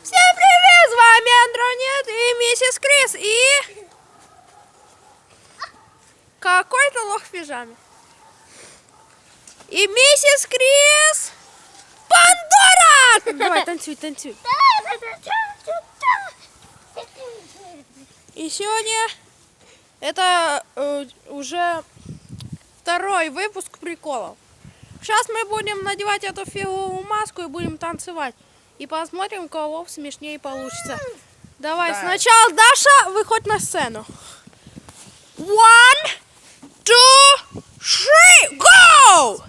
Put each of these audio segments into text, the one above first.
Всем привет! С вами Андронет и миссис Крис и... Какой-то лох в пижаме. И миссис Крис... Пандора! Давай, танцуй, танцуй. И сегодня это э, уже второй выпуск приколов. Сейчас мы будем надевать эту фиговую маску и будем танцевать. И посмотрим, у кого смешнее получится. Давай, Да. сначала Даша, выходь на сцену. One, two, three, go!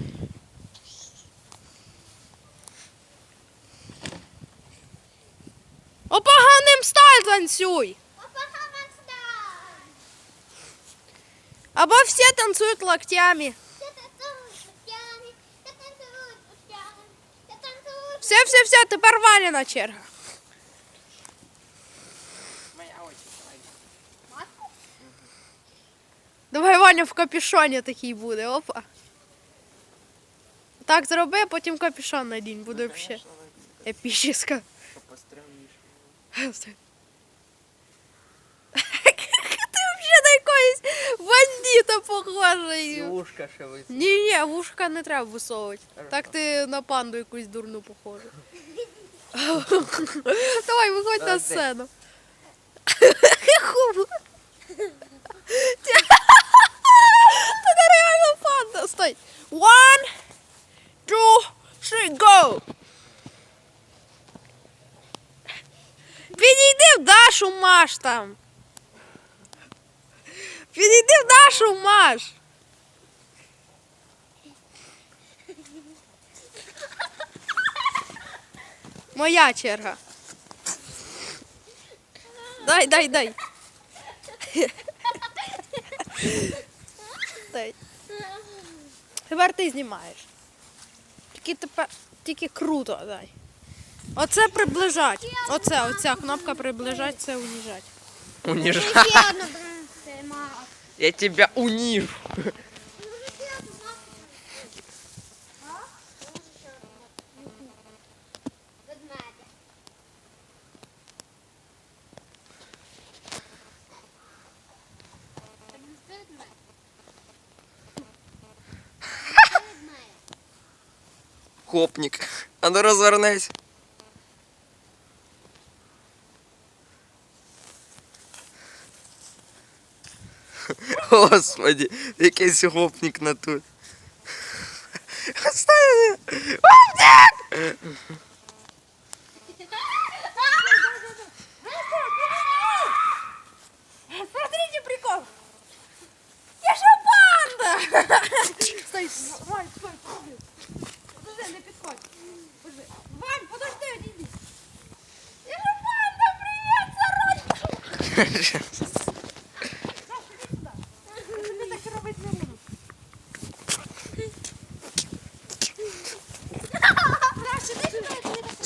Опа, Ганним стайл танцюй! Або все танцуют локтями. Все, все, все, тепер Ваніна черга. Моя очередь. Давай Ваня в капюшоні такий буде, опа. Так зроби, а потім капюшон надінь, буде взагалі епічно. Ти взагалі на якоїсь бандита похожий. Ушка шевить. Ні, ні, вушка не треба висовувати. Так ти на панду якусь дурну похожу. Давай, виходь на сцену. Та нереально панда. Стой. One, two, three, go. Підійди в Дашу Маш там. Підійди в Дашу Маш. Моя черга. Дай, дай, дай. Дай. Тепер ти знімаєш. Тільки тепер тільки круто дай. Оце приближать. Оце, оця кнопка приближать, це уніжать. Унижай. Я тебя унижу. Хопник. А ну розвернись. Господи, якийсь гопник на тут. Гопник! Смотрите прикол. Я же панда! Стой, Вань, стой, подожди. Подожди, не підходь. Подожди. Вань, подожди, иди. Я же панда, привет, сородичи!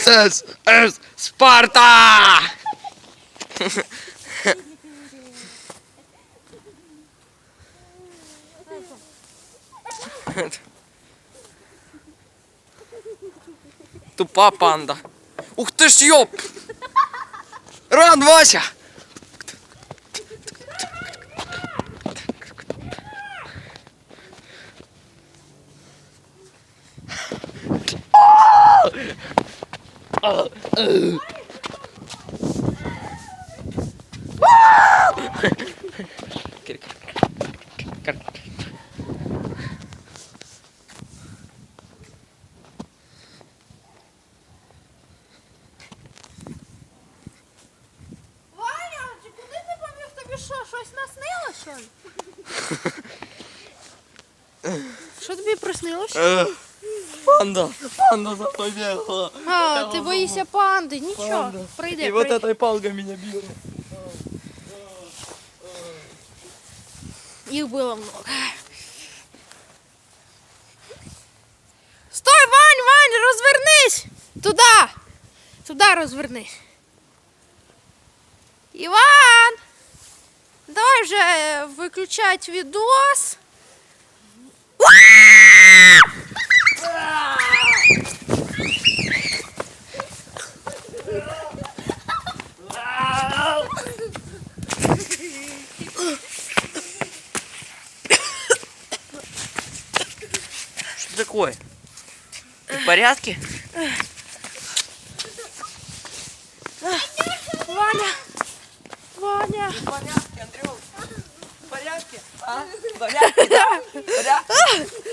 Сес, Ес, Спарта! Тупа панда. Ух ты ж ёп! Ран, Вася! Що, щось наснило, що ли? Що тобі приснилося? Э, Панда, панда за мной бегала. А, ти боїшся панди, нічого, Панда. прийди, И вот прийди. этой палкой меня била. Их было много. Стой, Вань, Вань, развернись! Туда! Туда развернись. Иван! Давай вже е, виключать відос. Что такое? Ты в порядке? Ваня! Ваня! В порядке, Андрюш? В порядке? А? В порядке? Да? В порядке?